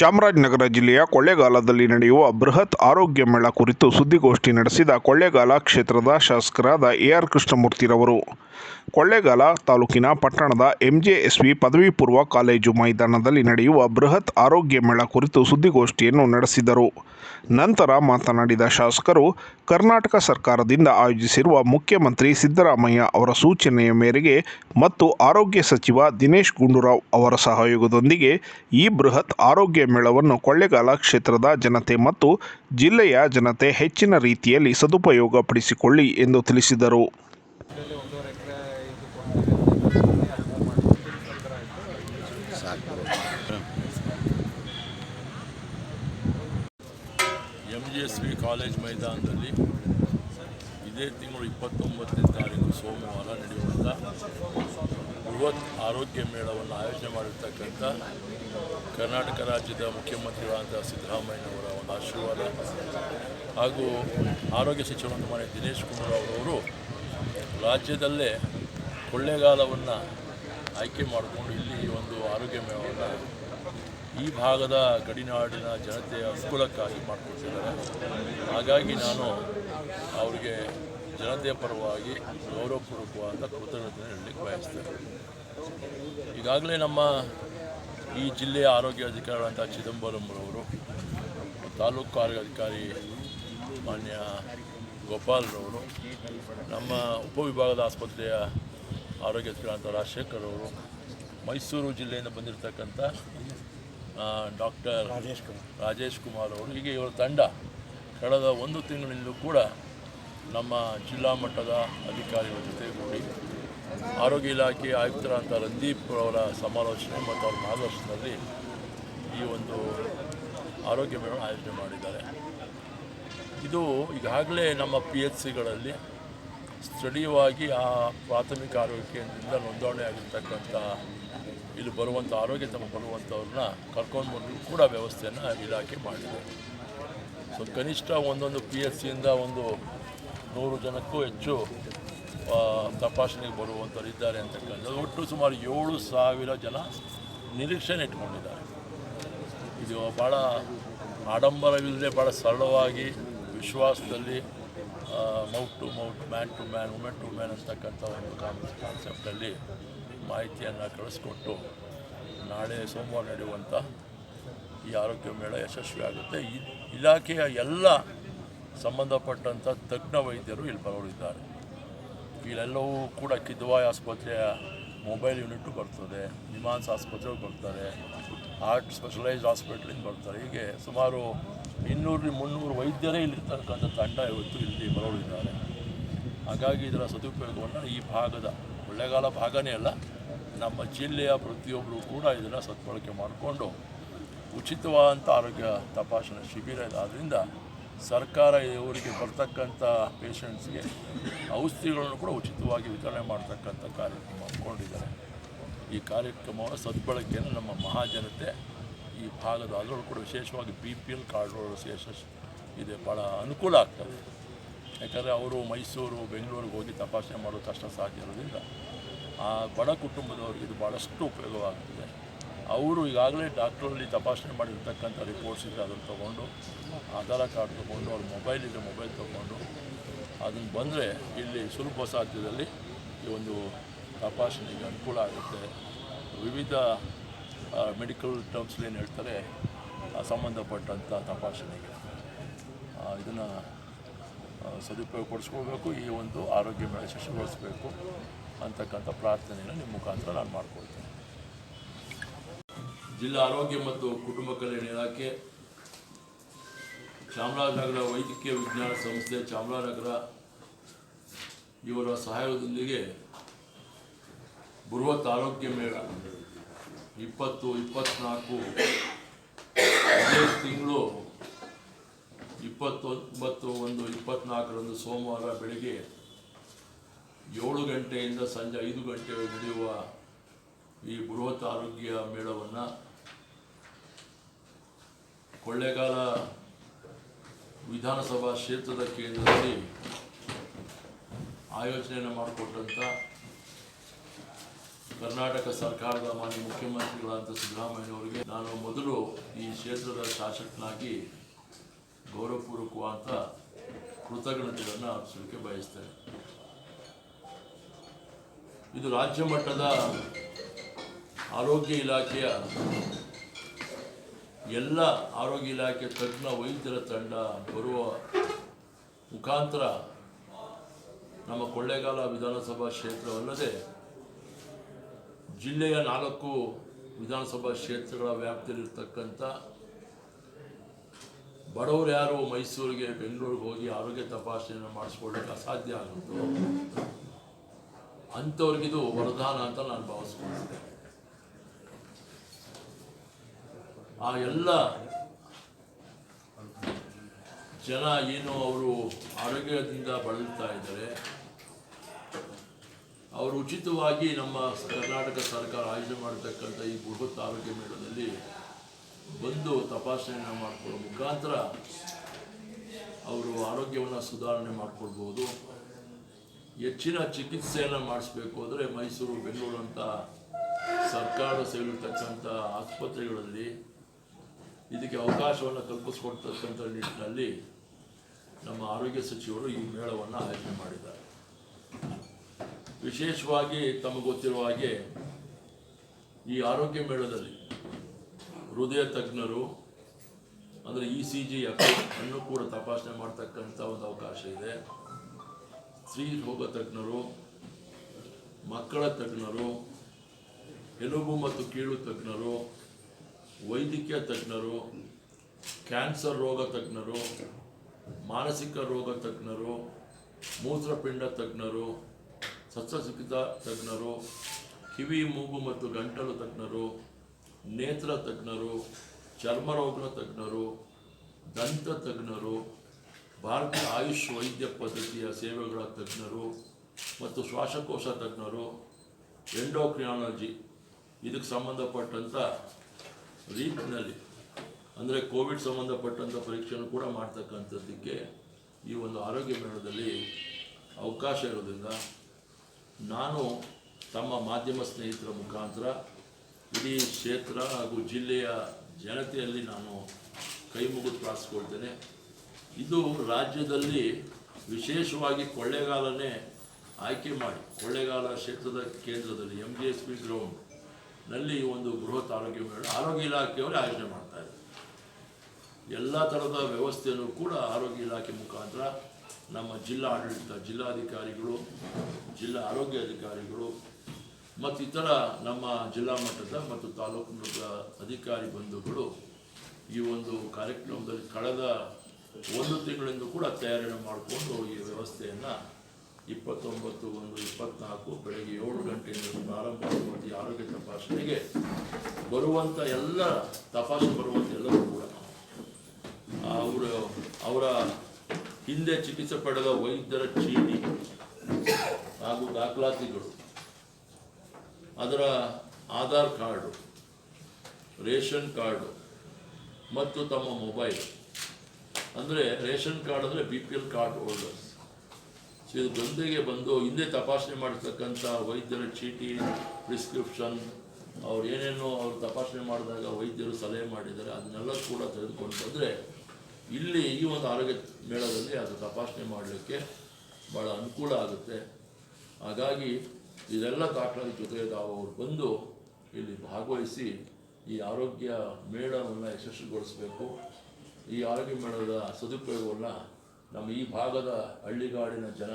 ಚಾಮರಾಜನಗರ ಜಿಲ್ಲೆಯ ಕೊಳ್ಳೇಗಾಲದಲ್ಲಿ ನಡೆಯುವ ಬೃಹತ್ ಆರೋಗ್ಯ ಮೇಳ ಕುರಿತು ಸುದ್ದಿಗೋಷ್ಠಿ ನಡೆಸಿದ ಕೊಳ್ಳೇಗಾಲ ಕ್ಷೇತ್ರದ ಶಾಸಕರಾದ ಎಆರ್ ಕೃಷ್ಣಮೂರ್ತಿರವರು. ಕೊಳ್ಳೇಗಾಲ ತಾಲೂಕಿನ ಪಟ್ಟಣದ ಎಂಜೆಎಸ್ವಿ ಪದವಿ ಪೂರ್ವ ಕಾಲೇಜು ಮೈದಾನದಲ್ಲಿ ನಡೆಯುವ ಬೃಹತ್ ಆರೋಗ್ಯ ಮೇಳ ಕುರಿತು ಸುದ್ದಿಗೋಷ್ಠಿಯನ್ನು ನಡೆಸಿದರು. ನಂತರ ಮಾತನಾಡಿದ ಶಾಸಕರು, ಕರ್ನಾಟಕ ಸರ್ಕಾರದಿಂದ ಆಯೋಜಿಸಿರುವ ಮುಖ್ಯಮಂತ್ರಿ ಸಿದ್ದರಾಮಯ್ಯ ಅವರ ಸೂಚನೆಯ ಮೇರೆಗೆ ಮತ್ತು ಆರೋಗ್ಯ ಸಚಿವ ದಿನೇಶ್ ಗುಂಡೂರಾವ್ ಅವರ ಸಹಯೋಗದೊಂದಿಗೆ ಈ ಬೃಹತ್ ಆರೋಗ್ಯ ಮೇಳವನ್ನು ಕೊಳ್ಳೇಗಾಲ ಕ್ಷೇತ್ರದ ಜನತೆ ಮತ್ತು ಜಿಲ್ಲೆಯ ಜನತೆ ಹೆಚ್ಚಿನ ರೀತಿಯಲ್ಲಿ ಸದುಪಯೋಗಪಡಿಸಿಕೊಳ್ಳಿ ಎಂದು ತಿಳಿಸಿದರು. ವಿ ಕಾಲೇಜ್ ಮೈದಾನದಲ್ಲಿ ಇದೇ ತಿಂಗಳು ಇಪ್ಪತ್ತೊಂಬತ್ತನೇ ತಾರೀಕು ಸೋಮವಾರ ನಡೆಯುವಂಥ ಬೃಹತ್ ಆರೋಗ್ಯ ಮೇಳವನ್ನು ಆಯೋಜನೆ ಮಾಡಿರ್ತಕ್ಕಂಥ ಕರ್ನಾಟಕ ರಾಜ್ಯದ ಮುಖ್ಯಮಂತ್ರಿಗಳಾದ ಸಿದ್ದರಾಮಯ್ಯನವರ ಒಂದು ಆಶೀರ್ವಾದ ಹಾಗೂ ಆರೋಗ್ಯ ಸಚಿವರಾದ ಮನೆ ದಿನೇಶ್ ಕುಮಾರ್ ಅವರು ರಾಜ್ಯದಲ್ಲೇ ಕೊಳ್ಳೇಗಾಲವನ್ನು ಆಯ್ಕೆ ಮಾಡಿಕೊಂಡು ಇಲ್ಲಿ ಒಂದು ಆರೋಗ್ಯ ಮೇಳವನ್ನು ಈ ಭಾಗದ ಗಡಿನಾಡಿನ ಜನತೆಯ ಅನುಕೂಲಕ್ಕಾಗಿ ಮಾಡಿಕೊಡ್ತಿದ್ದಾರೆ ಹಾಗಾಗಿ ನಾನು ಅವರಿಗೆ ಜನತೆಯ ಪರವಾಗಿ ಗೌರವಪೂರ್ವಕವಾದ ಕೃತಜ್ಞತೆ ಹೇಳಲಿಕ್ಕೆ ಬಯಸ್ತೇನೆ. ಈಗಾಗಲೇ ನಮ್ಮ ಈ ಜಿಲ್ಲೆಯ ಆರೋಗ್ಯ ಅಧಿಕಾರಿಗಳಂಥ ಚಿದಂಬರಂರವರು ತಾಲೂಕು ಆರೋಗ್ಯ ಅಧಿಕಾರಿ ಮಾನ್ಯ ಗೋಪಾಲ್ರವರು ನಮ್ಮ ಉಪವಿಭಾಗದ ಆಸ್ಪತ್ರೆಯ ಆರೋಗ್ಯ ಅಧಿಕಾರಿ ರಾಜಶೇಖರ್ ಅವರು ಮೈಸೂರು ಜಿಲ್ಲೆಯಿಂದ ಬಂದಿರತಕ್ಕಂಥ ಡಾಕ್ಟರ್ ರಾಜೇಶ್ ಕುಮಾರ್. ರಾಜೇಶ್ ಕುಮಾರ್ ಅವರು ಹೀಗೆ ಇವರ ತಂಡ ಕಳೆದ ಒಂದು ತಿಂಗಳಿಂದಲೂ ಕೂಡ ನಮ್ಮ ಜಿಲ್ಲಾ ಮಟ್ಟದ ಅಧಿಕಾರಿಗಳ ಜೊತೆಗೂಡಿ ಆರೋಗ್ಯ ಇಲಾಖೆ ಆಯುಕ್ತರಾದಂಥ ರಂದೀಪ್ ಅವರ ಸಮಾಲೋಚನೆ ಮತ್ತು ಅವರ ಮಾರ್ಗದರ್ಶನದಲ್ಲಿ ಈ ಒಂದು ಆರೋಗ್ಯ ಮೇಳ ಆಯೋಜನೆ ಮಾಡಿದ್ದಾರೆ. ಇದು ಈಗಾಗಲೇ ನಮ್ಮ ಪಿ ಎಚ್ ಸಿಗಳಲ್ಲಿ ಸ್ಥಳೀಯವಾಗಿ ಆ ಪ್ರಾಥಮಿಕ ಆರೋಗ್ಯ ಕೇಂದ್ರದಿಂದ ನೋಂದಣಿ ಆಗಿರ್ತಕ್ಕಂಥ ಇಲ್ಲಿ ಬರುವಂಥ ಆರೋಗ್ಯ ತಮ್ಮ ಬರುವಂಥವ್ರನ್ನ ಕರ್ಕೊಂಡು ಬಂದು ಕೂಡ ವ್ಯವಸ್ಥೆಯನ್ನು ಇಲಾಖೆ ಮಾಡಿದೆ. ಸೊ, ಕನಿಷ್ಠ ಒಂದೊಂದು ಪಿ ಎಚ್ ಸಿಯಿಂದ ಒಂದು ನೂರು ಜನಕ್ಕೂ ಹೆಚ್ಚು ತಪಾಸಣೆಗೆ ಬರುವಂಥವ್ರು ಇದ್ದಾರೆ ಅಂತಕ್ಕಂಥದ್ದು ಒಟ್ಟು ಸುಮಾರು ಏಳು ಸಾವಿರ ಜನ ನಿರೀಕ್ಷೆನ ಇಟ್ಕೊಂಡಿದ್ದಾರೆ. ಇದು ಭಾಳ ಆಡಂಬರವಿಲ್ಲದೆ ಭಾಳ ಸರಳವಾಗಿ ವಿಶ್ವಾಸದಲ್ಲಿ mouth to mouth man to man women to man ಅಂತಕ್ಕಂಥ ಒಂದು ಕಾನ್ಸೆಪ್ಟಲ್ಲಿ ಮಾಹಿತಿಯನ್ನು ಕಳಿಸ್ಕೊಟ್ಟು ನಾಳೆ ಸೋಮವಾರ ನಡೆಯುವಂಥ ಈ ಆರೋಗ್ಯ ಮೇಳ ಯಶಸ್ವಿ ಆಗುತ್ತೆ ಇಲಾಖೆಯ ಎಲ್ಲ ಸಂಬಂಧಪಟ್ಟಂಥ ತಜ್ಞ ವೈದ್ಯರು ಇಲ್ಲಿ ಬರೋರಿದ್ದಾರೆ ಇಲ್ಲೆಲ್ಲವೂ ಕೂಡ ಕಿದ್ವಾಯ್ ಆಸ್ಪತ್ರೆಯ ಮೊಬೈಲ್ ಯೂನಿಟು ಬರ್ತದೆ ನಿಮಾನ್ಸ್ ಆಸ್ಪತ್ರೆಗೆ ಬರ್ತಾರೆ ಹಾರ್ಟ್ ಸ್ಪೆಷಲೈಸ್ಡ್ ಹಾಸ್ಪಿಟ್ಲಿಂದ ಬರ್ತಾರೆ ಹೀಗೆ ಸುಮಾರು ಇನ್ನೂರು, ಮುನ್ನೂರು ವೈದ್ಯರೇ ಇಲ್ಲಿರ್ತಕ್ಕಂಥ ತಂಡ ಇವತ್ತು ಇಲ್ಲಿ ಬರೋರಿದ್ದಾರೆ ಹಾಗಾಗಿ ಇದರ ಸದುಪಯೋಗವನ್ನು ಈ ಭಾಗದ ಕೊಳ್ಳೇಗಾಲ ಭಾಗನೇ ಅಲ್ಲ, ನಮ್ಮ ಜಿಲ್ಲೆಯ ಪ್ರತಿಯೊಬ್ಬರು ಕೂಡ ಇದನ್ನು ಸದ್ಬಳಕೆ ಮಾಡಿಕೊಂಡು ಉಚಿತವಾದಂಥ ಆರೋಗ್ಯ ತಪಾಸಣೆ ಶಿಬಿರ ಆದ್ದರಿಂದ ಸರ್ಕಾರ ಇವರಿಗೆ ಬರ್ತಕ್ಕಂಥ ಪೇಷಂಟ್ಸ್ಗೆ ಔಷಧಿಗಳನ್ನು ಕೂಡ ಉಚಿತವಾಗಿ ವಿತರಣೆ ಮಾಡ್ತಕ್ಕಂಥ ಕಾರ್ಯಕ್ರಮ ಹಮ್ಮಿಕೊಂಡಿದ್ದಾರೆ ಈ ಕಾರ್ಯಕ್ರಮವನ್ನು ಸದ್ಬಳಕೆಯನ್ನು ನಮ್ಮ ಮಹಾಜನತೆ ಈ ಭಾಗದ ಅದರಲ್ಲೂ ಕೂಡ ವಿಶೇಷವಾಗಿ ಬಿ ಪಿ ಎಲ್ ಕಾರ್ಡ್ಗಳು ವಿಶೇಷ ಇದೆ. ಭಾಳ ಅನುಕೂಲ ಆಗ್ತದೆ. ಯಾಕಂದರೆ ಅವರು ಮೈಸೂರು, ಬೆಂಗಳೂರಿಗೆ ಹೋಗಿ ತಪಾಸಣೆ ಮಾಡೋದು ಕಷ್ಟ ಸಾಧ್ಯ ಇರೋದ್ರಿಂದ ಆ ಬಡ ಕುಟುಂಬದವರಿಗೆ ಇದು ಭಾಳಷ್ಟು ಉಪಯೋಗವಾಗ್ತದೆ. ಅವರು ಈಗಾಗಲೇ ಡಾಕ್ಟ್ರಲ್ಲಿ ತಪಾಸಣೆ ಮಾಡಿರ್ತಕ್ಕಂಥ ರಿಪೋರ್ಟ್ಸ್ ಇದ್ದರೆ ಅದನ್ನು ತೊಗೊಂಡು, ಆಧಾರ ಕಾರ್ಡ್ ತೊಗೊಂಡು, ಅವ್ರ ಮೊಬೈಲ್ ಇದ್ದರೆ ಮೊಬೈಲ್ ತೊಗೊಂಡು, ಅದನ್ನು ಬಂದರೆ ಇಲ್ಲಿ ಸುಲಭ ಸಾಧ್ಯದಲ್ಲಿ ಈ ಒಂದು ತಪಾಸಣೆಗೆ ಅನುಕೂಲ ಆಗುತ್ತೆ. ವಿವಿಧ ಮೆಡಿಕಲ್ ಟರ್ಮ್ಸ್ಲಿ ಏನು ಹೇಳ್ತಾರೆ ಸಂಬಂಧಪಟ್ಟಂಥ ತಪಾಸಣೆಗೆ. ಇದನ್ನು ಸದುಪಯೋಗ ಪಡಿಸ್ಕೊಳ್ಬೇಕು ಈ ಒಂದು ಆರೋಗ್ಯ ಮೇಳ ಯಶಸ್ವಿಗೊಳಿಸಬೇಕು ಅಂತಕ್ಕಂಥ ಪ್ರಾರ್ಥನೆಯನ್ನು ನಿಮ್ಮ ಮುಖಾಂತರ ನಾನು ಮಾಡ್ಕೊಳ್ತೇನೆ. ಜಿಲ್ಲಾ ಆರೋಗ್ಯ ಮತ್ತು ಕುಟುಂಬ ಕಲ್ಯಾಣ ಇಲಾಖೆ, ಚಾಮರಾಜನಗರ ವೈದ್ಯಕೀಯ ವಿಜ್ಞಾನ ಸಂಸ್ಥೆ ಚಾಮರಾಜನಗರ ಇವರ ಸಹಾಯದೊಂದಿಗೆ ಬೃಹತ್ ಆರೋಗ್ಯ ಮೇಳ ಇಪ್ಪತ್ತು ಇಪ್ಪತ್ತ್ನಾಲ್ಕು ತಿಂಗಳು ಇಪ್ಪತ್ತೊಂಬತ್ತು ಒಂದು ಇಪ್ಪತ್ನಾಲ್ಕರಂದು ಸೋಮವಾರ ಬೆಳಿಗ್ಗೆ ಏಳು ಗಂಟೆಯಿಂದ ಸಂಜೆ ಐದು ಗಂಟೆ ನಡೆಯುವ ಈ ಬೃಹತ್ ಆರೋಗ್ಯ ಮೇಳವನ್ನು ಕೊಳ್ಳೇಗಾಲ ವಿಧಾನಸಭಾ ಕ್ಷೇತ್ರದ ಕೇಂದ್ರದಲ್ಲಿ ಆಯೋಜನೆಯನ್ನು ಮಾಡಿಕೊಟ್ಟಂಥ ಕರ್ನಾಟಕ ಸರ್ಕಾರದ ಮಾನ್ಯ ಮುಖ್ಯಮಂತ್ರಿಗಳಾದಂಥ ಸಿದ್ದರಾಮಯ್ಯನವರಿಗೆ ನಾನು ಮೊದಲು ಈ ಕ್ಷೇತ್ರದ ಶಾಸಕನಾಗಿ ಗೌರವಪೂರ್ವಕವಾದ ಕೃತಜ್ಞತೆಗಳನ್ನು ಅರ್ಪಿಸಲಿಕ್ಕೆ ಬಯಸ್ತೇನೆ. ಇದು ರಾಜ್ಯ ಮಟ್ಟದ ಆರೋಗ್ಯ ಇಲಾಖೆಯ ಎಲ್ಲ ಆರೋಗ್ಯ ಇಲಾಖೆ ತಜ್ಞ, ವೈದ್ಯರ ತಂಡ ಬರುವ ಮುಖಾಂತರ ನಮ್ಮ ಕೊಳ್ಳೇಗಾಲ ವಿಧಾನಸಭಾ ಕ್ಷೇತ್ರವಲ್ಲದೆ ಜಿಲ್ಲೆಯ ನಾಲ್ಕು ವಿಧಾನಸಭಾ ಕ್ಷೇತ್ರಗಳ ವ್ಯಾಪ್ತಿಯಲ್ಲಿರ್ತಕ್ಕಂಥ ಬಡವರು ಯಾರು ಮೈಸೂರಿಗೆ, ಬೆಂಗಳೂರಿಗೆ ಹೋಗಿ ಆರೋಗ್ಯ ತಪಾಸಣೆಯನ್ನು ಮಾಡಿಸ್ಕೊಳ್ಳಿಕ್ಕೆ ಅಸಾಧ್ಯ ಆಗುತ್ತೋ, ಅಂಥವ್ರಿಗಿದು ವರದಾನ ಅಂತ ನಾನು ಭಾವಿಸ್ಕೊಂಡಿದ್ದೆ ಆ ಎಲ್ಲ ಜನ ಏನು ಅವರು ಆರೋಗ್ಯದಿಂದ ಬಳಲ್ತಾ ಇದ್ದಾರೆ, ಅವರು ಉಚಿತವಾಗಿ ನಮ್ಮ ಕರ್ನಾಟಕ ಸರ್ಕಾರ ಆಯೋಜನೆ ಮಾಡತಕ್ಕಂಥ ಈ ಬೃಹತ್ ಆರೋಗ್ಯ ಮೇಳದಲ್ಲಿ ಬಂದು ತಪಾಸಣೆಯನ್ನು ಮಾಡಿಕೊಳ್ಳೋ ಮುಖಾಂತರ ಅವರು ಆರೋಗ್ಯವನ್ನು ಸುಧಾರಣೆ ಮಾಡಿಕೊಳ್ಬೋದು. ಹೆಚ್ಚಿನ ಚಿಕಿತ್ಸೆಯನ್ನು ಮಾಡಿಸ್ಬೇಕು ಅಂದರೆ ಮೈಸೂರು, ಬೆಂಗಳೂರು ಅಂತ ಸರ್ಕಾರ ಸೇರಿರ್ತಕ್ಕಂಥ ಆಸ್ಪತ್ರೆಗಳಲ್ಲಿ ಇದಕ್ಕೆ ಅವಕಾಶವನ್ನು ಕಲ್ಪಿಸ್ಕೊಡ್ತಕ್ಕಂಥ ನಿಟ್ಟಿನಲ್ಲಿ ನಮ್ಮ ಆರೋಗ್ಯ ಸಚಿವರು ಈ ಮೇಳವನ್ನು ಆಯೋಜನೆ ಮಾಡಿದ್ದಾರೆ. ವಿಶೇಷವಾಗಿ ತಮಗೆ ಗೊತ್ತಿರುವ ಹಾಗೆ ಈ ಆರೋಗ್ಯ ಮೇಳದಲ್ಲಿ ಹೃದಯ ತಜ್ಞರು, ಅಂದರೆ ಇ ಸಿ ಜಿ ಅನ್ನು ಕೂಡ ತಪಾಸಣೆ ಮಾಡ್ತಕ್ಕಂಥ ಒಂದು ಅವಕಾಶ ಇದೆ. ಸ್ತ್ರೀ ರೋಗ ತಜ್ಞರು, ಮಕ್ಕಳ ತಜ್ಞರು, ಎಲುಬು ಮತ್ತು ಕೀಳು ತಜ್ಞರು ವೈದ್ಯಕೀಯ ತಜ್ಞರು, ಕ್ಯಾನ್ಸರ್ ರೋಗ ತಜ್ಞರು, ಮಾನಸಿಕ ರೋಗ ತಜ್ಞರು, ಮೂತ್ರಪಿಂಡ ತಜ್ಞರು, ಶಸ್ತ್ರಚಿಕಿತ್ಸಾ ತಜ್ಞರು, ಕಿವಿ, ಮೂಗು ಮತ್ತು ಗಂಟಲು ತಜ್ಞರು, ನೇತ್ರ ತಜ್ಞರು, ಚರ್ಮರೋಗ ತಜ್ಞರು, ದಂತ ತಜ್ಞರು ಭಾರತೀಯ ಆಯುಷ್ ವೈದ್ಯ ಪದ್ಧತಿಯ ಸೇವೆಗಳ ತಜ್ಞರು ಮತ್ತು ಶ್ವಾಸಕೋಶ ತಜ್ಞರು, ಎಂಡೋಕ್ರಿಯಾಲಜಿ. ಇದಕ್ಕೆ ಸಂಬಂಧಪಟ್ಟಂಥ ರೀತಿಯಲ್ಲಿ ಅಂದರೆ ಕೋವಿಡ್ ಸಂಬಂಧಪಟ್ಟಂಥ ಪರೀಕ್ಷೆಯನ್ನು ಕೂಡ ಮಾಡ್ತಕ್ಕಂಥದ್ದಕ್ಕೆ ಈ ಒಂದು ಆರೋಗ್ಯ ಮೇಳದಲ್ಲಿ ಅವಕಾಶ ಇರೋದ್ರಿಂದ ನಾನು ತಮ್ಮ ಮಾಧ್ಯಮ ಸ್ನೇಹಿತರ ಮುಖಾಂತರ ಇಡೀ ಕ್ಷೇತ್ರ ಹಾಗೂ ಜಿಲ್ಲೆಯ ಜನತೆಯಲ್ಲಿ ನಾನು ಕೈ ಮುಗಿದು ಇದು ರಾಜ್ಯದಲ್ಲಿ ವಿಶೇಷವಾಗಿ ಕೊಳ್ಳೇಗಾಲನೇ ಆಯ್ಕೆ ಮಾಡಿ, ಕೊಳ್ಳೆಗಾಲ ಕ್ಷೇತ್ರದ ಕೇಂದ್ರದಲ್ಲಿ M G S P ground ನಲ್ಲಿ ಒಂದು ಬೃಹತ್ ಆರೋಗ್ಯ ಮೇಳ, ಆರೋಗ್ಯ ಇಲಾಖೆಯವರೇ ಆಯೋಜನೆ ಮಾಡ್ತಾ ಇದೆ ಎಲ್ಲ ಥರದ ವ್ಯವಸ್ಥೆಯನ್ನು ಕೂಡ ಆರೋಗ್ಯ ಇಲಾಖೆ ಮುಖಾಂತರ ನಮ್ಮ ಜಿಲ್ಲಾ ಆಡಳಿತ, ಜಿಲ್ಲಾಧಿಕಾರಿಗಳು, ಜಿಲ್ಲಾ ಆರೋಗ್ಯ ಅಧಿಕಾರಿಗಳು ಮತ್ತು ಇತರ ನಮ್ಮ ಜಿಲ್ಲಾ ಮಟ್ಟದ ಮತ್ತು ತಾಲೂಕು ಮಟ್ಟದ ಅಧಿಕಾರಿ ಬಂಧುಗಳು ಈ ಒಂದು ಕಾರ್ಯಕ್ರಮದಲ್ಲಿ ಕಳೆದ ಒಂದು ತಿಂಗಳಿಂದ ಕೂಡ ತಯಾರಿ ಮಾಡಿಕೊಂಡು ಈ ವ್ಯವಸ್ಥೆಯನ್ನು ಇಪ್ಪತ್ತೊಂಬತ್ತು ಒಂದು ಇಪ್ಪತ್ನಾಲ್ಕು ಬೆಳಗ್ಗೆ ಏಳು ಗಂಟೆಯಿಂದ ಪ್ರಾರಂಭವಾಗುವಂಥ ಆರೋಗ್ಯ ತಪಾಸಣೆಗೆ ಬರುವಂಥ ಎಲ್ಲ ತಪಾಸಣೆ ಬರುವಂಥ ಎಲ್ಲರೂ ಕೂಡ ಅವರು ಅವರ ಹಿಂದೆ ಚಿಕಿತ್ಸೆ ಪಡೆದ ವೈದ್ಯರ ಚೀಟಿ ಹಾಗೂ ದಾಖಲಾತಿಗಳು, ಅದರ ಆಧಾರ್ ಕಾರ್ಡು, ರೇಷನ್ ಕಾರ್ಡು ಮತ್ತು ತಮ್ಮ ಮೊಬೈಲ್. ಅಂದರೆ ರೇಷನ್ ಕಾರ್ಡ್ ಅಂದರೆ B P L card holders. ಗಂದೆಗೆ ಬಂದು ಹಿಂದೆ ತಪಾಸಣೆ ಮಾಡಿರ್ತಕ್ಕಂಥ ವೈದ್ಯರ ಚೀಟಿ, ಪ್ರಿಸ್ಕ್ರಿಪ್ಷನ್, ಅವ್ರು ಏನೇನೋ ಅವ್ರು ತಪಾಸಣೆ ಮಾಡಿದಾಗ ವೈದ್ಯರು ಸಲಹೆ ಮಾಡಿದ್ದಾರೆ, ಅದನ್ನೆಲ್ಲ ಕೂಡ ತೆಗೆದುಕೊಂಡು ಬಂದರೆ ಇಲ್ಲಿ ಈ ಒಂದು ಆರೋಗ್ಯ ಮೇಳದಲ್ಲಿ ಅದು ತಪಾಸಣೆ ಮಾಡಲಿಕ್ಕೆ ಭಾಳ ಅನುಕೂಲ ಆಗುತ್ತೆ. ಹಾಗಾಗಿ ಇದೆಲ್ಲ ದಾಖಲಾತಿ ಜೊತೆಗೆ ತಾವು ಅವ್ರು ಬಂದು ಇಲ್ಲಿ ಭಾಗವಹಿಸಿ ಈ ಆರೋಗ್ಯ ಮೇಳವನ್ನು ಯಶಸ್ವಿಗೊಳಿಸಬೇಕು. ಈ ಆರೋಗ್ಯ ಮೇಳದ ಸದುಪಯೋಗವನ್ನು ನಮ್ಮ ಈ ಭಾಗದ ಹಳ್ಳಿಗಾಡಿನ ಜನ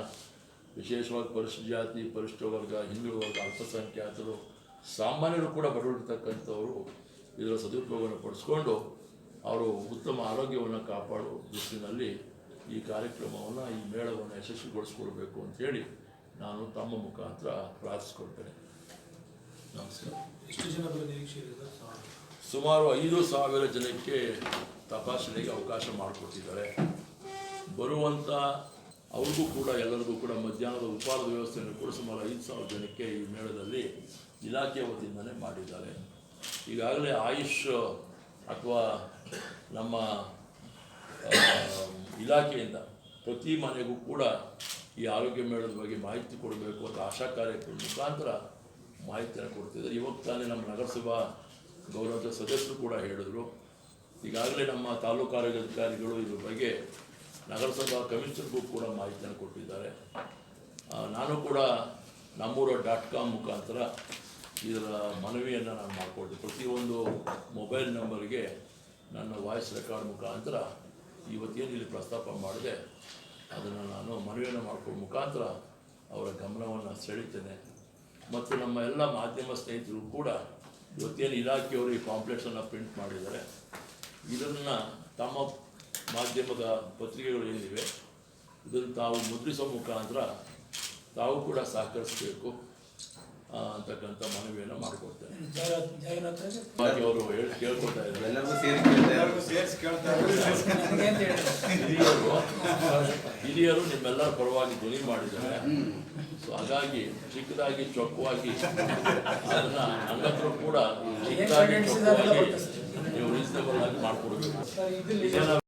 ವಿಶೇಷವಾಗಿ ಪರಿಶಿಷ್ಟ ಜಾತಿ ಪರಿಶಿಷ್ಟ ವರ್ಗ ಹಿಂದುಳಿದ ವರ್ಗ ಅಲ್ಪಸಂಖ್ಯಾತರು ಸಾಮಾನ್ಯರು ಕೂಡ ಬಡವರಿರ್ತಕ್ಕಂಥವರು ಇದರ ಸದುಪಯೋಗವನ್ನು ಪಡಿಸ್ಕೊಂಡು ಅವರು ಉತ್ತಮ ಆರೋಗ್ಯವನ್ನು ಕಾಪಾಡುವ ದೃಷ್ಟಿನಲ್ಲಿ ಈ ಕಾರ್ಯಕ್ರಮವನ್ನು ಈ ಮೇಳವನ್ನು ಯಶಸ್ವಿಗೊಳಿಸ್ಕೊಳ್ಬೇಕು ಅಂತೇಳಿ ನಾನು ತಮ್ಮ ಮುಖಾಂತರ ಪ್ರಾರ್ಥಿಸ್ಕೊಳ್ತೇನೆ. ನಮಸ್ಕಾರ. ಎಷ್ಟು ಜನ ಸುಮಾರು ಐದು ಸಾವಿರ ಜನಕ್ಕೆ ತಪಾಸಣೆಗೆ ಅವಕಾಶ ಮಾಡಿಕೊಟ್ಟಿದ್ದಾರೆ. ಬರುವಂಥ ಅವ್ರಿಗೂ ಕೂಡ, ಎಲ್ಲರಿಗೂ ಕೂಡ ಮಧ್ಯಾಹ್ನದ ಉಪಹಾರದ ವ್ಯವಸ್ಥೆಯನ್ನು ಕೂಡ ಸುಮಾರು ಐದು ಸಾವಿರ ಜನಕ್ಕೆ ಈ ಮೇಳದಲ್ಲಿ ಇಲಾಖೆ ವತಿಯಿಂದಲೇ ಮಾಡಿದ್ದಾರೆ. ಈಗಾಗಲೇ ಆಯುಷ್ ಅಥವಾ ನಮ್ಮ ಇಲಾಖೆಯಿಂದ ಪ್ರತಿ ಮನೆಗೂ ಕೂಡ ಈ ಆರೋಗ್ಯ ಮೇಳದ ಬಗ್ಗೆ ಮಾಹಿತಿ ಕೊಡಬೇಕು ಅಂತ ಆಶಾ ಕಾರ್ಯಕ್ರಮ ಮುಖಾಂತರ ಮಾಹಿತಿಯನ್ನು ಕೊಡ್ತಿದ್ದಾರೆ. ಇವಾಗ ತಾನೇ ನಮ್ಮ ನಗರಸಭಾ ಗೌರವದ ಸದಸ್ಯರು ಕೂಡ ಹೇಳಿದ್ರು. ಈಗಾಗಲೇ ನಮ್ಮ ತಾಲೂಕು ಆರೋಗ್ಯ ಅಧಿಕಾರಿಗಳು ಇದ್ರ ಬಗ್ಗೆ ನಗರಸಭಾ ಕಮಿಷನರ್ಗೂ ಕೂಡ ಮಾಹಿತಿಯನ್ನು ಕೊಟ್ಟಿದ್ದಾರೆ. ನಾನು ಕೂಡ ನಮ್ಮೂರ ಡಾಟ್ ಕಾಮ್ ಮುಖಾಂತರ ಇದರ ಮನವಿಯನ್ನು ನಾನು ಮಾಡಿಕೊಡ್ತೀನಿ ಪ್ರತಿಯೊಂದು ಮೊಬೈಲ್ ನಂಬರ್ಗೆ ನನ್ನ ವಾಯ್ಸ್ ರೆಕಾರ್ಡ್ ಮುಖಾಂತರ ಇವತ್ತೇನು ಇಲ್ಲಿ ಪ್ರಸ್ತಾಪ ಮಾಡಿದೆ, ಅದನ್ನು ನಾನು ಮನವಿಯನ್ನು ಮಾಡ್ಕೊಂಡು ಮುಖಾಂತರ ಅವರ ಗಮನವನ್ನು ಸೆಳೀತೇನೆ. ಮತ್ತು ನಮ್ಮ ಎಲ್ಲ ಮಾಧ್ಯಮ ಸ್ನೇಹಿತರು ಕೂಡ ಇವತ್ತೇನು ಇಲಾಖೆಯವರು ಈ ಕಾಂಪ್ಲೆಕ್ಸನ್ನು ಪ್ರಿಂಟ್ ಮಾಡಿದ್ದಾರೆ, ಇದನ್ನು ತಮ್ಮ ಮಾಧ್ಯಮದ ಪತ್ರಿಕೆಗಳು ಏನಿವೆ ಇದನ್ನು ತಾವು ಮುದ್ರಿಸೋ ಮುಖಾಂತರ ತಾವು ಕೂಡ ಸಹಕರಿಸಬೇಕು ಅಂತಕ್ಕಂಥ ಮನವಿಯನ್ನು ಮಾಡಿಕೊಡ್ತೇನೆ. ಅವರು ಹೇಳಿ ಕೇಳ್ಕೊತಾ ಇದ್ದಾರೆ. ಹಿರಿಯರು ನಿಮ್ಮೆಲ್ಲರ ಪರವಾಗಿ ಧ್ವನಿ ಮಾಡಿದ್ದಾರೆ. ಸೊ ಹಾಗಾಗಿ ಚಿಕ್ಕದಾಗಿ ಚೊಕ್ಕವಾಗಿ ಅದನ್ನ ಹಂಗಂದ್ರೂ ಕೂಡ ಚಿಕ್ಕದಾಗಿ ಚೊಕ್ಕವಾಗಿ ನೀವು ರೀಸನೇಬಲ್ ಆಗಿ ಮಾಡ್ಕೊಡ್ಬೇಕು.